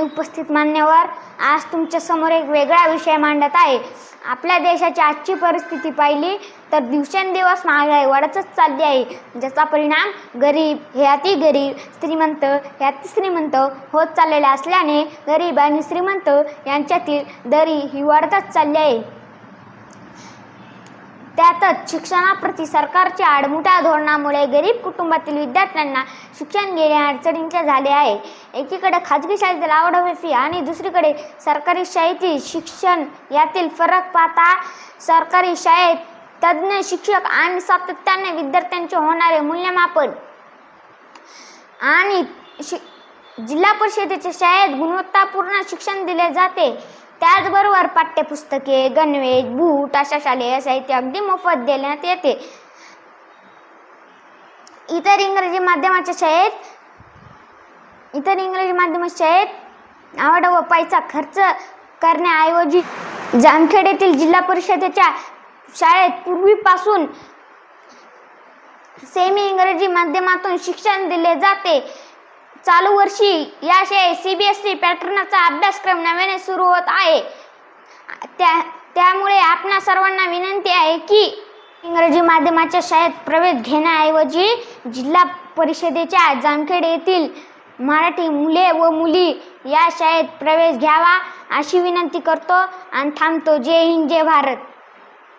उपस्थित मान्यवर आज तुमच्यासमोर एक वेगळा विषय मांडत आहे. आपल्या देशाची आजची परिस्थिती पाहिली तर दिवसेंदिवस महागाई वाढतच चालली आहे. ज्याचा परिणाम गरीब हे अति गरीब श्रीमंत हे अति श्रीमंत होत चाललेले असल्याने गरीब आणि श्रीमंत यांच्यातील दरी ही वाढतच चालली आहे. त्यातच शिक्षणाप्रती सरकारच्या आडमुठ्या धोरणामुळे गरीब कुटुंबातील विद्यार्थ्यांना शिक्षण घेणे अडचणीचे झाले आहे. एकीकडे खाजगी शाळेतील आवडवी फी आणि दुसरीकडे सरकारी शाळेतील शिक्षण यातील फरक पाहता सरकारी शाळेत तज्ज्ञ शिक्षक आणि सातत्याने विद्यार्थ्यांचे होणारे मूल्यमापन आणि शि जिल्हा परिषदेच्या शाळेत गुणवत्तापूर्ण शिक्षण दिले जाते. त्याचबरोबर पाठ्यपुस्तके गणवेश बूट अशा शालेय साहित्य अगदी मोफत देण्यात येते. इतर इंग्रजी माध्यमाच्या शाळेत इतर इंग्रजी माध्यमाच्या शाळेत आवड व पैसा खर्च करण्याऐवजी जामखेड येथील जिल्हा परिषदेच्या शाळेत पूर्वीपासून सेमी इंग्रजी माध्यमातून शिक्षण दिले जाते. चालू वर्षी या शाळेत सी बी एस सी पॅटर्नचा अभ्यासक्रम नव्याने सुरू होत आहे. त्या त्यामुळे आपणा सर्वांना विनंती आहे की इंग्रजी माध्यमाच्या शाळेत प्रवेश घेण्याऐवजी जिल्हा परिषदेच्या जामखेड येथील मराठी मुले व मुली या शाळेत प्रवेश घ्यावा अशी विनंती करतो आणि थांबतो. जय हिंद जय भारत.